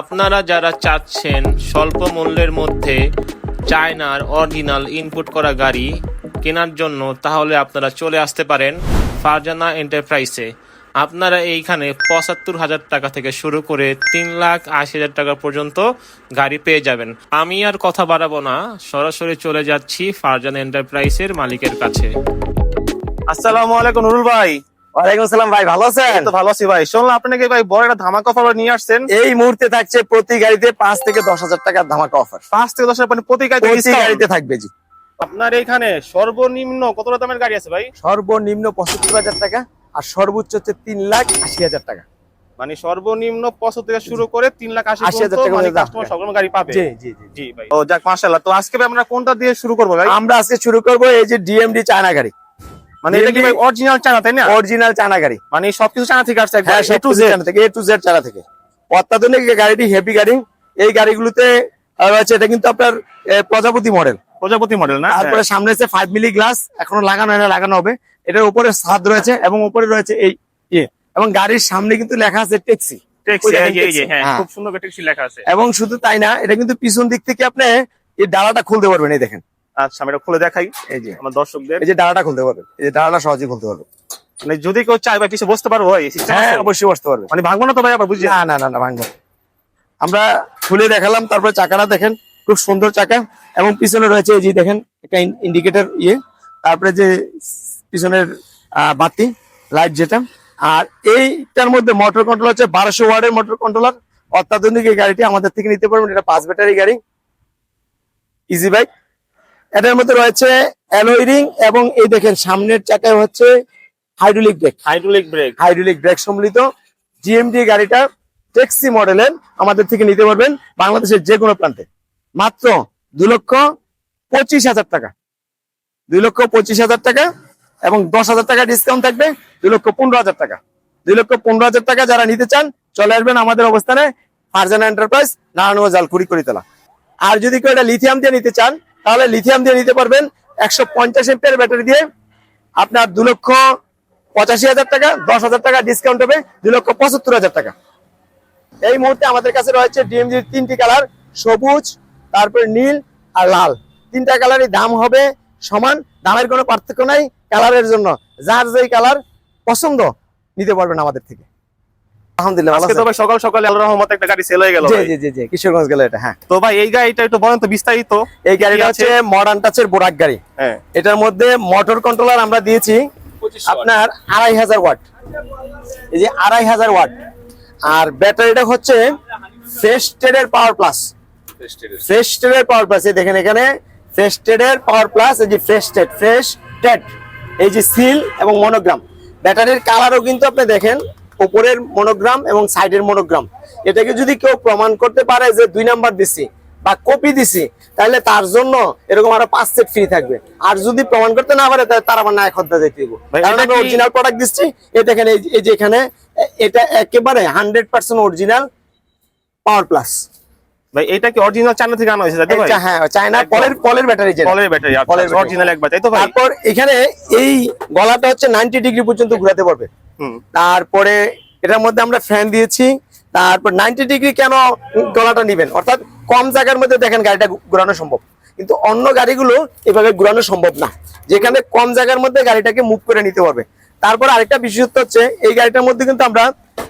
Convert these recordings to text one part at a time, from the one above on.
আপনারা যারা চাচ্ছেন স্বল্প মূল্যের মধ্যে চায়নার অরিজিনাল ইনপুট করা গাড়ি কেনার জন্য, তাহলে আপনারা চলে আসতে পারেন ফারজানা এন্টারপ্রাইসে আপনারা এইখানে পঁচাত্তর হাজার টাকা থেকে শুরু করে তিন লাখ আশি হাজার টাকা পর্যন্ত গাড়ি পেয়ে যাবেন। আমি আর কথা বাড়াবো না, সরাসরি চলে যাচ্ছি ফারজানা এন্টারপ্রাইসের মালিকের কাছে। আসসালামু আলাইকুম, নুরুল ভাই। ওয়ালাইকুম আসসালাম ভাই ভালো আছেন? তো ভালো আছি ভাই। শুনলাম আপনাকে ভাই বড় একটা ধামাকা অফার নিয়ে আসছেন। এই মুহূর্তে থাকছে প্রতি গাড়িতে পাঁচ থেকে দশ হাজার টাকার ধামাকা অফার পাঁচ থেকে দশ হাজার প্রতি গাড়িতে থাকবে জি। আপনার এখানে সর্বনিম্ন কত দামের গাড়ি আছে ভাই? সর্বনিম্ন পঁচাত্তর হাজার টাকা আর সর্বোচ্চ হচ্ছে তিন লাখ আশি হাজার টাকা। মানে সর্বনিম্ন পঁচাত্তর থেকে শুরু করে তিন লাখ আশি 80,000 পর্যন্ত টাকা মানে কাস্টমার সকল গাড়ি পাবে। জি জি জি ভাই। ও যাক মাশাআল্লাহ। তো আজকে ভাই আমরা কোনটা দিয়ে শুরু করব ভাই? আমরা আজকে শুরু করব এই যে ডিএমডি চায়না গাড়ি। মানে এটা কি ভাই অরিজিনাল চানা তাই না? অরিজিনাল চায়না গাড়ি। মানে সবকিছু চানা থেকে আসছে হ্যাঁ A to Z। থেকে এ টু জেড চায়না থেকে। অত্যাধুনিক গাড়িটি হেভি গাড়ি। এই গাড়িগুলোতে রয়েছে এটা কিন্তু আপনার এ, প্রজাপতি মডেল প্রজাপতি মডেল না? তারপরে সামনে আছে ফাইভ মিলি গ্লাস এখনও লাগানো হয় না লাগানো হবে। এটার উপরে ছাদ রয়েছে এবং উপরে রয়েছে এই ইয়ে। এবং গাড়ির সামনে কিন্তু লেখা আছে ট্যাক্সি। হ্যাঁ হ্যাঁ। খুব সুন্দর ট্যাক্সি লেখা আছে। এবং শুধু তাই না এটা কিন্তু পিছন দিক থেকে আপনি এই ডালাটা খুলতে পারবেন এই দেখেন। আচ্ছা আমি এটা খুলে দেখাই। এই যে। আমার দর্শকদের। এই যে ডালাটা খুলতে পারবেন এই যে ডালাটা সহজে খুলতে পারবেন মানে যদি কেউ চায় ভাই পিছিয়ে বসতে পারব ভাই system হ্যাঁ অবশ্যই বসতে পারবেন মানে ভাঙবো না তো ভাই আবার বুঝছি না না না না ভাঙবো আমরা খুলে দেখালাম তারপরে চাকাটা দেখেন খুব সুন্দর চাকা। এবং পিছনে রয়েছে এই যে দেখেন একটা ইন্ডিকেটর ইয়ে। তারপরে যে পিছনের আহ, বাতি লাইট যেটা। আর এইটার মধ্যে মোটর কন্ট্রোল হচ্ছে বারোশো ওয়ার্ডের মোটর কন্ট্রোলার অত্যাধুনিক এই গাড়িটি আমাদের থেকে নিতে পারবেন। এটা পাঁচ ব্যাটারি গাড়ি। ইজি বাইক এটার মধ্যে রয়েছে অ্যালোয় রিং এবং এই দেখেন সামনের চাকায় হচ্ছে hydraulic brake. Hydraulic brake. Hydraulic brake সম্মিলিত জিএমডি গাড়িটা ট্যাক্সি মডেলের আমাদের থেকে নিতে পারবেন বাংলাদেশের যে কোনো প্রান্তে। মাত্র দুই লক্ষ পঁচিশ হাজার টাকা। দুই লক্ষ পঁচিশ হাজার টাকা এবং দশ হাজার টাকা ডিসকাউন্ট থাকবে। দুই লক্ষ পনেরো হাজার টাকা। দুই লক্ষ পনেরো হাজার টাকা যারা নিতে চান চলে আসবেন আমাদের অবস্থানে ফারজানা এন্টারপ্রাইজ নারায়ণগঞ্জ জালকুড়ি করিতলা। আর যদি কেউ এটা লিথিয়াম দিয়ে নিতে চান তাহলে লিথিয়াম দিয়ে নিতে পারবেন একশো পঞ্চাশ এমপিয়ার ব্যাটারি দিয়ে। আপনার দু লক্ষ পঁচাশি হাজার টাকা, দশ হাজার টাকা ডিসকাউন্ট হবে, দু লক্ষ পঁচাত্তর হাজার টাকা। এই মুহূর্তে আমাদের কাছে রয়েছে ডিএমজির তিনটি কালার সবুজ, তারপরে নীল আর লাল। তিনটা কালারই দাম হবে সমান, দামের কোনো পার্থক্য নাই কালারের জন্য। যার যেই কালার পছন্দ, নিতে পারবেন আমাদের থেকে। আলহামদুলিল্লাহ ভালো আজকে তো ভাই সকাল সকাল আল্লাহর রহমতে একটা গাড়ি সেল হয়ে গেল জি জি জি জি কিশোরগঞ্জ গেল এটা হ্যাঁ। তো ভাই এই গাড়িটা একটু বলেন তো বিস্তারিত। এই গাড়িটা হচ্ছে মডার্ন টাচের বোরাক গাড়ি। হ্যাঁ। এটার মধ্যে মোটর কন্ট্রোলার আমরা দিয়েছি আপনার আড়াই হাজার ওয়াট এই যে আড়াই হাজার ওয়াট আর ব্যাটারিটা হচ্ছে ফেস্টেডের পাওয়ার প্লাস ফেস্টেডের পাওয়ার প্লাস এই দেখেন এখানে ফেস্টেডের পাওয়ার প্লাস এই যে ফেস্টেড এই যে সিল এবং মনোগ্রাম ব্যাটারির কালারও কিন্তু আপনি দেখেন উপরের মনোগ্রাম এবং সাইডের মনোগ্রাম এটাকে যদি কেউ প্রমাণ করতে পারে যে দুই নাম্বার দিছি বা কপি দিছি তাহলে তার জন্য এরকম আরও পাঁচ সেট ফ্রি থাকবে। আর যদি প্রমাণ করতে না পারে তাহলে তার আবার না খদ্দা দিতে দিব ভাই, কারণ এটা আমি অরিজিনাল প্রোডাক্ট দিচ্ছি এই দেখেন এই যে- এখানে এটা একেবারে hundred percent original power plus ভাই এটা কি অরিজিনাল চায়না থেকে আনা হয়েছে ভাই? হ্যাঁ চায়না। পলের পলের ব্যাটারি যেটা। কলের ব্যাটারি অরিজিনাল একবার তাই তো ভাই? তারপর এখানে এই গলাটা হচ্ছে নাইনটি ডিগ্রি পর্যন্ত ঘোরাতে পারবে। তারপরে এটার মধ্যে আমরা ফ্যান দিয়েছি, তারপর নাইনটি ডিগ্রি কেন গলাটা নিবেন? অর্থাৎ কম জায়গার মধ্যে দেখেন গাড়িটা ঘোরানো সম্ভব। কিন্তু অন্য গাড়িগুলো এভাবে ঘোরানো সম্ভব না। যেখানে কম জায়গার মধ্যে গাড়িটাকে মুভ করে নিতে পারবে। তারপর আরেকটা বিশেষত্ব হচ্ছে, এই গাড়িটার মধ্যে কিন্তু আমরা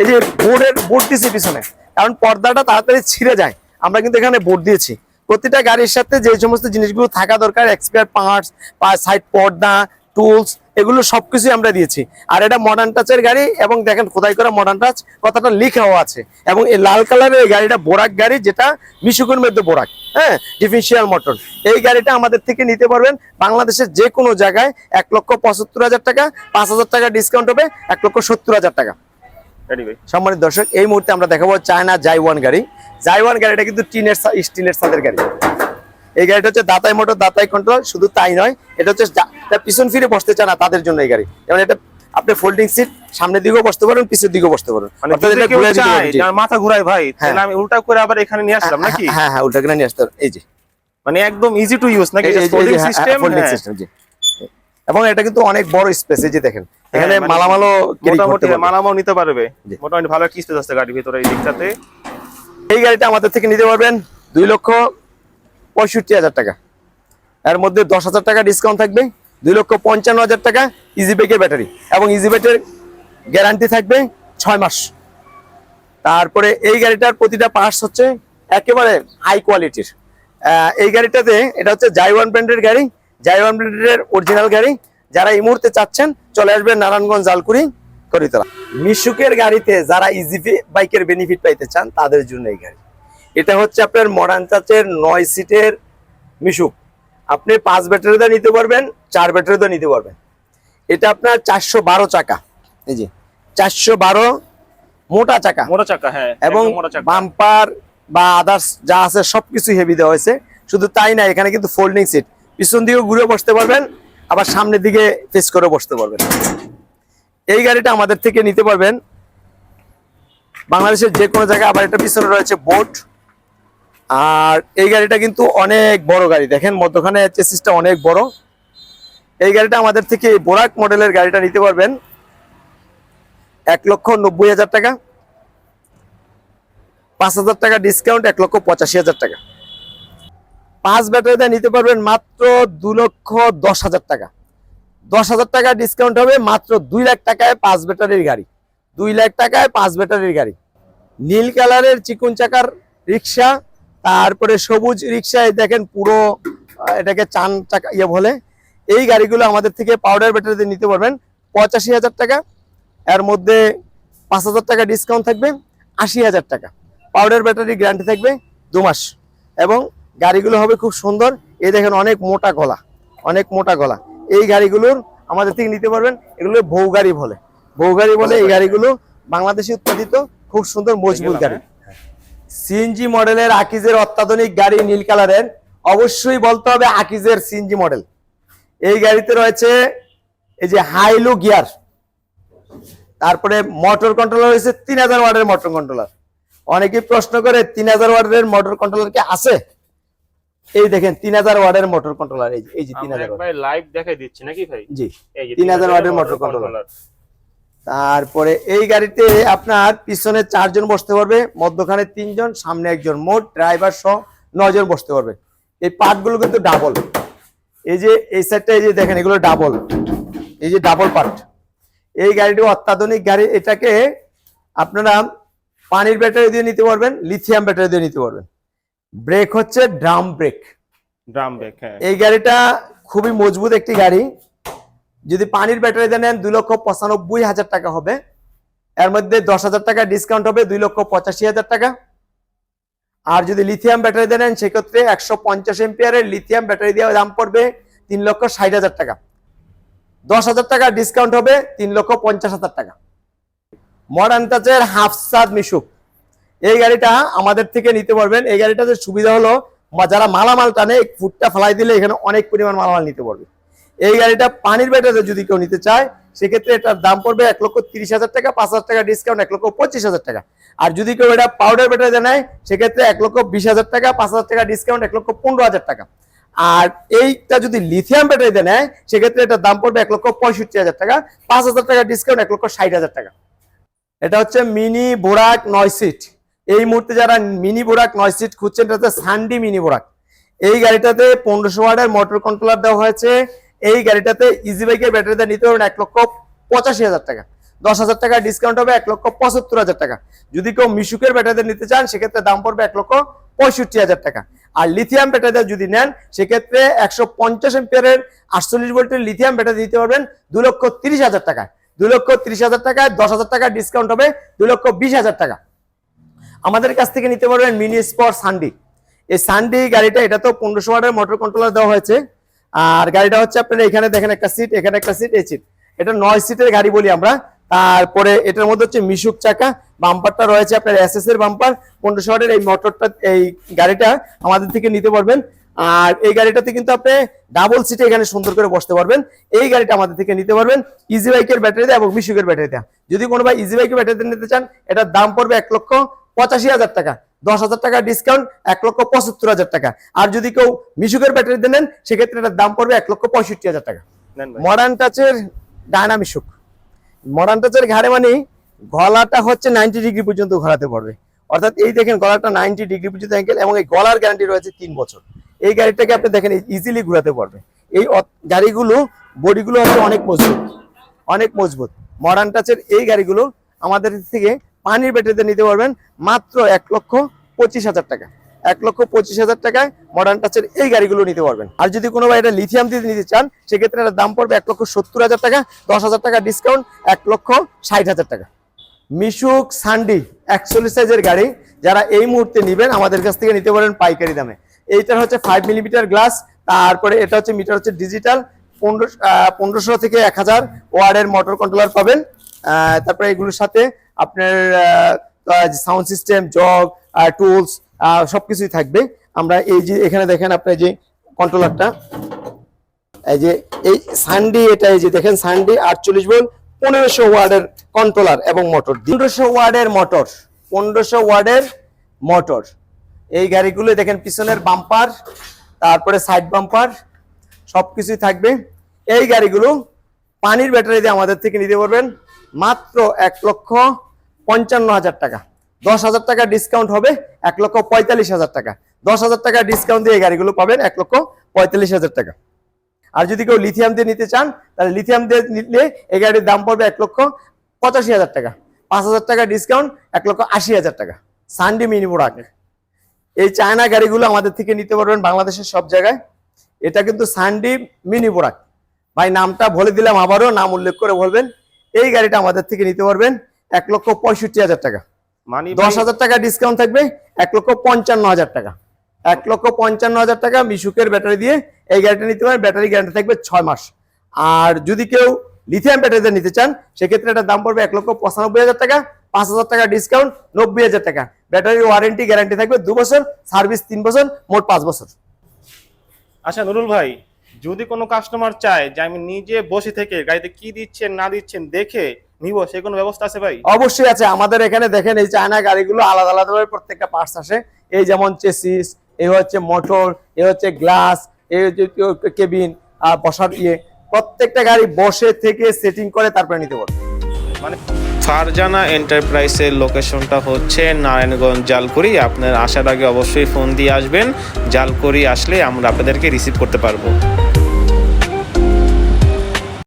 এই যে বোর্ডের, বোর্ড দিয়েছি পিছনে। কারণ পর্দাটা তাড়াতাড়ি ছিঁড়ে যায়। আমরা কিন্তু এখানে বোর্ড দিয়েছি। প্রতিটা গাড়ির সাথে যে সমস্ত জিনিসগুলো থাকা দরকার এক্সপায়ার পার্টস বা সাইড পর্দা টুলস এগুলো সবকিছুই আমরা দিয়েছি। আর এটা মডার্ন টাচের গাড়ি এবং দেখেন খোদাই করা মডার্ন টাচ কথাটা লিখাও আছে। এবং এই লাল কালারের এই গাড়িটা বোরাক গাড়ি যেটা মিশুকের মধ্যে বোরাক হ্যাঁ? ডিফেন্সিয়াল মোটর এই গাড়িটা আমাদের থেকে নিতে পারবেন বাংলাদেশের যে কোনো জায়গায় এক লক্ষ পঁচাত্তর হাজার টাকা পাঁচ হাজার টাকা ডিসকাউন্ট হবে এক লক্ষ সত্তর হাজার টাকা। সম্মানিত দর্শক এই মুহূর্তে আমরা দেখাবো চায়না জাইওয়ান গাড়ি। জাইওয়ান গাড়িটা কিন্তু টিনের স্টিলের সাদের গাড়ি। এই গাড়িটা হচ্ছে দাতাই মোটর দাতাই কন্ট্রোল শুধু তাই নয় এটা হচ্ছে পিছন ফিরে বসতে চায় না তাদের জন্য এই গাড়ি। যেমন এটা আপনি ফোল্ডিং সিট সামনের দিকেও বসতে পারেন পিছের দিকেও বসতে পারেন। মানে মাথা ঘুরাই ভাই তাহলে আমি উল্টা করে আবার এখানে নিয়ে আসলাম নাকি? হ্যাঁ হ্যাঁ উল্টা করে নিয়ে আসতে এই যে। মানে একদম ইজি টু ইউজ নাকি? এই- এই ফোল্ডিং হ্যাঁ, সিস্টেম জি। এবং এটা কিন্তু অনেক বড় স্পেস এই যে দেখেন। এখানে মানে মালামালও মোটামুটি। মালামাল নিতে পারবে। মোটামুটি ভালো একটা স্পেস আছে গাড়ির ভিতরে এই দিকটাতে। এই গাড়িটা আমাদের থেকে নিতে পারবেন দুই লক্ষ পঁয়ষট্টি হাজার টাকা। এর মধ্যে দশ হাজার টাকা ডিসকাউন্ট থাকবে, দুই লক্ষ পঞ্চান্ন হাজার টাকা ইজি বাইকের ব্যাটারি এবং ইজি বাইকের গ্যারান্টি থাকবে ছয় মাস। তারপরে এই গাড়িটার প্রতিটা পার্টস হচ্ছে একেবারে হাই কোয়ালিটির এই গাড়িটাতে এটা হচ্ছে জাইওয়ান ব্র্যান্ডের গাড়ি জাইওয়ান ব্র্যান্ডের অরিজিনাল গাড়ি। যারা এই মুহূর্তে চাচ্ছেন, চলে আসবেন নারায়ণগঞ্জ জালকুড়ি, করিতলা। মিশুকের গাড়িতে যারা ইজি বাইকের বেনিফিট পাইতে চান, তাদের জন্য এই গাড়ি। এটা হচ্ছে আপনার মডার্ন চার্চের নয় সিটের মিশুক। আপনি পাঁচ ব্যাটারিতে নিতে পারবেন চার ব্যাটারিতে নিতে পারবেন। এটা আপনার চারশো বারো চাকা। এই যে চারশো বারো মোটা চাকা। মোটা চাকা হ্যাঁ এবং বাম্পার বা আদার্স যা আছে সবকিছু হেভি দেওয়া হয়েছে। শুধু তাই না এখানে কিন্তু ফোল্ডিং সিট পিছন দিকেও ঘুরে বসতে পারবেন আবার সামনের দিকে ফেস করে বসতে পারবেন। এই গাড়িটা আমাদের থেকে নিতে পারবেন। বাংলাদেশের যে কোনো জায়গায় আবার এটা পিছনে রয়েছে বোট আর এই গাড়িটা কিন্তু অনেক বড় গাড়ি। দেখেন, মধ্যখানে চেসিসটা অনেক বড়। এই গাড়িটা আমাদের থেকে বোরাক মডেলের গাড়িটা নিতে পারবেন। এক লক্ষ নব্বই হাজার টাকা। পাঁচ হাজার টাকা ডিসকাউন্ট এক লক্ষ পঁচাশি হাজার টাকা। পাঁচ ব্যাটারিতে নিতে পারবেন মাত্র দু লক্ষ দশ হাজার টাকা। দশ হাজার টাকা ডিসকাউন্ট হবে মাত্র দুই লাখ টাকায় পাঁচ ব্যাটারির গাড়ি। দুই লাখ টাকায় পাঁচ ব্যাটারির গাড়ি। নীল কালারের চিকুন চাকার রিক্সা তারপরে সবুজ রিক্সায় দেখেন পুরো এটাকে চান চাকা ইয়ে বলে। এই গাড়িগুলো আমাদের থেকে পাউডার ব্যাটারিতে নিতে পারবেন। পঁচাশি হাজার টাকা। এর মধ্যে পাঁচ হাজার টাকা ডিসকাউন্ট থাকবে। আশি হাজার টাকা। পাউডার ব্যাটারি গ্যারান্টি থাকবে দু মাস। এবং গাড়িগুলো হবে খুব সুন্দর। এই দেখেন অনেক মোটা গলা। অনেক মোটা গলা। এই গাড়িগুলোর আমাদের থেকে নিতে পারবেন। এগুলো বউ গাড়ি বলে। বউ গাড়ি বলে এই গাড়িগুলো বাংলাদেশে উৎপাদিত খুব সুন্দর মজবুত গাড়ি। সিএনজি মডেলের আকিজের অত্যাধুনিক গাড়ি নীল কালারের। অবশ্যই বলতে হবে আকিজের সিএনজি মডেল। এই গাড়িতে রয়েছে এই যে হাইলো গিয়ার। তারপরে মোটর কন্ট্রোলার হয়েছে তিন হাজার ওয়ার্ডের মোটর কন্ট্রোলার। অনেকেই প্রশ্ন করে তিন হাজার ওয়ার্ডের মোটর কন্ট্রোলার কি আছে? এই দেখেন তিন হাজার ওয়ার্ডের মোটর কন্ট্রোলার এই যে তিন হাজার লাইভ দেখাই দিচ্ছি নাকি ভাই? জি যে 3000 ওয়াটের মোটর কন্ট্রোলার। তারপরে এই গাড়িতে আপনার পিছনে চারজন বসতে পারবে মধ্যখানে তিনজন সামনে একজন মোট ড্রাইভার সহ নয়জন বসতে পারবে। এই পার্টগুলো কিন্তু ডাবল এই যে এই সাইডটা এই যে দেখেন এগুলো ডাবল এই যে ডাবল পার্ট এই গাড়িটি অত্যাধুনিক গাড়ি এটাকে আপনারা পানির ব্যাটারি দিয়ে নিতে পারবেন লিথিয়াম ব্যাটারি দিয়ে নিতে পারবেন। ব্রেক হচ্ছে ড্রাম ব্রেক ড্রাম ব্রেক হ্যাঁ। এই গাড়িটা খুবই মজবুত একটি গাড়ি। যদি পানির ব্যাটারিতে নেন দুই লক্ষ পঁচানব্বই হাজার টাকা হবে। এর মধ্যে দশ হাজার টাকা ডিসকাউন্ট হবে, দুই লক্ষ পঁচাশি হাজার টাকা। আর যদি লিথিয়াম ব্যাটারি দেন সেক্ষেত্রে একশো পঞ্চাশ এম্পিয়ারের লিথিয়াম ব্যাটারি দেওয়ার দাম পড়বে তিন লক্ষ ষাট হাজার টাকা। দশ হাজার টাকা ডিসকাউন্ট হবে, তিন লক্ষ পঞ্চাশ হাজার টাকা। মডার্ন টাচের হাফসাদ মিশুক, এই গাড়িটা আমাদের থেকে নিতে পারবেন। এই গাড়িটাতে সুবিধা হলো, যারা মালামাল টানে, ফুটটা ফেলাই দিলে এখানে অনেক পরিমাণ মালামাল নিতে পারবে। এই গাড়িটা পানির ব্যাটারিতে যদি কেউ নিতে চায়, সেক্ষেত্রে এটার দাম পড়বে এক লক্ষ তিরিশ হাজার টাকা, পাঁচ হাজার টাকা ডিসকাউন্ট এক লক্ষ পঁচিশ হাজার টাকা। আর যদি কেউ এটা পাউডার ব্যাটারিতে নেয়, সেক্ষেত্রে এক লক্ষ বিশ হাজার টাকা, পাঁচ হাজার টাকা ডিসকাউন্ট এক লক্ষ পনেরো হাজার টাকা। আর এইটা যদি লিথিয়াম ব্যাটারিতে নেয়, সেক্ষেত্রে এটার দাম পড়বে এক লক্ষ পঁয়ষট্টি হাজার টাকা, পাঁচ হাজার টাকা ডিসকাউন্ট এক লক্ষ ষাট হাজার টাকা। এটা হচ্ছে মিনি বোরাক নয় সিট এই মুহূর্তে যারা মিনি বোরাক নয় সিট খুঁজছেন এটা হচ্ছে সানডি মিনি বোরাক এই গাড়িটাতে পনেরোশো ওয়ার্ডের মোটর কন্ট্রোলার দেওয়া হয়েছে। এই গাড়িটাতে ইজি বাইকের ব্যাটারিতে নিতে পারবেন এক লক্ষ পঁচাশি হাজার টাকা। দশ হাজার টাকা ডিসকাউন্ট হবে এক লক্ষ পঁচাত্তর হাজার টাকা। যদি কেউ মিশুকের ব্যাটারিতে নিতে চান, সেক্ষেত্রে দাম পড়বে এক লক্ষ পঁয়ষট্টি হাজার টাকা। আর লিথিয়াম ব্যাটারিতে যদি নেন, সেক্ষেত্রে একশো পঞ্চাশ এম্পিয়ারের আটচল্লিশ ভোল্টের লিথিয়াম ব্যাটারি দিতে পারবেন দু লক্ষ তিরিশ হাজার টাকায় দু লক্ষ তিরিশ হাজার টাকায় দশ হাজার টাকা ডিসকাউন্ট হবে দু লক্ষ বিশ হাজার টাকা। আমাদের কাছ থেকে নিতে পারবেন মিনি স্পট সানডি এই সানডি গাড়িটা, এটা তো পনেরোশো ওয়াটের মোটর কন্ট্রোলার দেওয়া হয়েছে। আর গাড়িটা হচ্ছে আপনার এখানে দেখেন একটা সিট এখানে একটা সিট এই সিট এটা নয় সিটের গাড়ি বলি আমরা। তারপরে এটার মধ্যে হচ্ছে মিশুক চাকা বাম্পারটা রয়েছে আপনার এস এস এর বাম্পার পনেরোশো ওয়াটের এই মোটরটা এই গাড়িটা আমাদের থেকে নিতে পারবেন। আর এই গাড়িটাতে কিন্তু আপনি ডাবল সিটে এখানে সুন্দর করে বসতে পারবেন। এই গাড়িটা আমাদের থেকে নিতে পারবেন ইজি বাইকের ব্যাটারিতে এবং মিশুকের ব্যাটারি ব্যাটারিতে যদি কোনো ভাই ইজি বাইকের ব্যাটারিতে নিতে চান, এটার দাম পড়বে এক লক্ষ পঁচাশি হাজার টাকা দশ হাজার টাকা ডিসকাউন্ট এক লক্ষ পঁচাত্তর হাজার টাকা। আর যদি কেউ মিশুকের ব্যাটারিতে নেন সেক্ষেত্রে এটার দাম পড়বে এক লক্ষ পঁয়ষট্টি হাজার টাকা। মডার্ন টাচের ডায়নামিক সুখ মডার্ন টাচের ঘাড়ে মানে গলাটা হচ্ছে নাইনটি ডিগ্রি পর্যন্ত ঘোরাতে পারবে। অর্থাৎ এই দেখেন গলাটা নাইনটি ডিগ্রি পর্যন্ত অ্যাঙ্গেল এবং এই গলার গ্যারান্টি রয়েছে তিন বছর। এই গাড়িটাকে আপনি দেখেন ইজিলি ঘুরাতে পারবে। এই গাড়িগুলো বডিগুলো হচ্ছে অনেক মজবুত। অনেক মজবুত। মডার্ন টাচের এই গাড়িগুলো আমাদের থেকে পানির ব্যাটারিতে নিতে পারবেন মাত্র এক লক্ষ পঁচিশ হাজার টাকা। এক লক্ষ পঁচিশ হাজার টাকায় মডার্ন টাচের এই গাড়িগুলো নিতে পারবেন। আর যদি কোনো ভাই এটা লিথিয়াম দিয়ে নিতে চান, সেক্ষেত্রে এটার দাম পড়বে এক লক্ষ সত্তর হাজার টাকা, দশ হাজার টাকা ডিসকাউন্ট এক লক্ষ ষাট হাজার টাকা। মিশুক সান্ডি একচল্লিশ সাইজের গাড়ি, যারা এই মুহূর্তে নেবেন, আমাদের কাছ থেকে নিতে পারেন পাইকারি দামে। এইটার হচ্ছে ফাইভ মিলিমিটার গ্লাস তারপরে এটা হচ্ছে মিটার হচ্ছে ডিজিটাল পনেরো পনেরোশো থেকে এক হাজার ওয়ার্ডের মোটর কন্ট্রোলার পাবেন। তারপরে এগুলোর সাথে আপনার সাউন্ড সিস্টেম জগ টুলস সবকিছুই থাকবে। আমরা এই যে এখানে দেখেন আপনার যে কন্ট্রোলারটা এই যে এই সানডি এটা এই যে দেখেন সানডি আটচল্লিশ ভোল্ট পনেরোশো ওয়ার্ডের কন্ট্রোলার এবং মোটর পনেরোশো ওয়ার্ডের মোটর পনেরোশো ওয়ার্ডের মোটর এই গাড়িগুলো দেখেন পিছনের বাম্পার তারপরে সাইড বাম্পার সব কিছুই থাকবে। এই গাড়িগুলো পানির ব্যাটারি দিয়ে আমাদের থেকে নিতে পারবেন মাত্র এক লক্ষ পঞ্চান্ন হাজার টাকা। দশ হাজার টাকা ডিসকাউন্ট হবে, এক লক্ষ পঁয়তাল্লিশ হাজার টাকা। দশ হাজার টাকা ডিসকাউন্ট দিয়ে এই গাড়িগুলো পাবেন, এক লক্ষ পঁয়তাল্লিশ হাজার টাকা। আর যদি কেউ লিথিয়াম দিয়ে নিতে চান, তাহলে লিথিয়াম দিয়ে নিলে এই গাড়ির দাম পড়বে এক লক্ষ পঁচাশি হাজার টাকা। পাঁচ হাজার টাকা ডিসকাউন্ট এক লক্ষ আশি হাজার টাকা। সানডে মিনি প্রোডাক্ট এই চায়না গাড়িগুলো আমাদের থেকে নিতে পারবেন বাংলাদেশের সব জায়গায়। এটা কিন্তু সানডি মিনি প্রোডাক্ট ভাই, নামটা বলে দিলাম আবারও, নাম উল্লেখ করে বলবেন। এই গাড়িটা আমাদের থেকে নিতে পারবেন। এক লক্ষ পঁয়ষট্টি হাজার টাকা। মানি দশ হাজার টাকা ডিসকাউন্ট থাকবে এক লক্ষ পঞ্চান্ন হাজার টাকা। এক লক্ষ পঞ্চান্ন হাজার টাকা মিশুকের ব্যাটারি দিয়ে এই গাড়িটা নিতে পারেন ব্যাটারি গ্যারান্টি থাকবে ছয় মাস। আর যদি কেউ লিথিয়াম ব্যাটারিতে নিতে চান সেক্ষেত্রে এটার দাম পড়বে এক লক্ষ পঁচানব্বই হাজার টাকা পাঁচ হাজার টাকা ডিসকাউন্ট নব্বই হাজার টাকা। ব্যাটারি ওয়ারেন্টি গ্যারান্টি থাকবে দু বছর সার্ভিস তিন বছর মোট পাঁচ বছর। আচ্ছা নুরুল ভাই যদি কোনো কাস্টমার চায় যে আমি নিজে বসে থেকে গাড়িতে কি দিচ্ছেন না দিচ্ছেন দেখে নিব সে কোনো ব্যবস্থা আছে ভাই? অবশ্যই আছে। আমাদের এখানে দেখেন এই চায়না গাড়িগুলো আলাদা আলাদা ভাবে প্রত্যেকটা পার্টস আসে। এই যেমন চেসিস এই হচ্ছে মোটর এই হচ্ছে গ্লাস এই হচ্ছে কেবিন আর বসার ইয়ে। প্রত্যেকটা গাড়ি বসে থেকে সেটিং করে তারপরে নিতে পারবে। মানে ফারজানা এন্টারপ্রাইজের লোকেশনটা হচ্ছে নারায়ণগঞ্জ জালকুড়ি। আপনার আসার আগে অবশ্যই ফোন দিয়ে আসবেন। জালকুড়ি আসলে আমরা আপনাদেরকে রিসিভ করতে পারব।